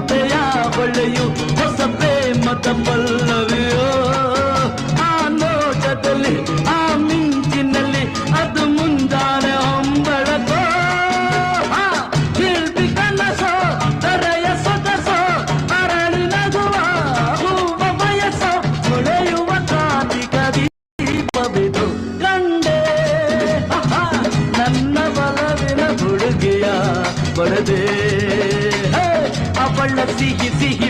ಮುದೆಯ ಬಳ್ಳೆಯು ಹೊಸ ಪ್ರೇಮದ ಪಲ್ಲವಿಯೋ ಆ ನೋಟದಲ್ಲಿ ಆ ಮಿಂಚಿನಲ್ಲಿ ಅದು ಮುಂದಾನೆ ಒಂಬಳಕೋ ಕೀರ್ತಿ ಕನಸೋ ತರೆಯ ಸೊಗಸೋ, ಅರಳಿ ನಗುವ, ಹೂವ ಬಯಸೋ, ಹೊಳೆಯುವ ಕಾತಿಕ ದೀಪವಿದು ಕಂಡೆ. ನನ್ನ ಬಲವಿನ ಹುಡುಗಿಯ ಪಡೆದೇ ಅವಳ ಸಿಹಿ ಸಿಹಿ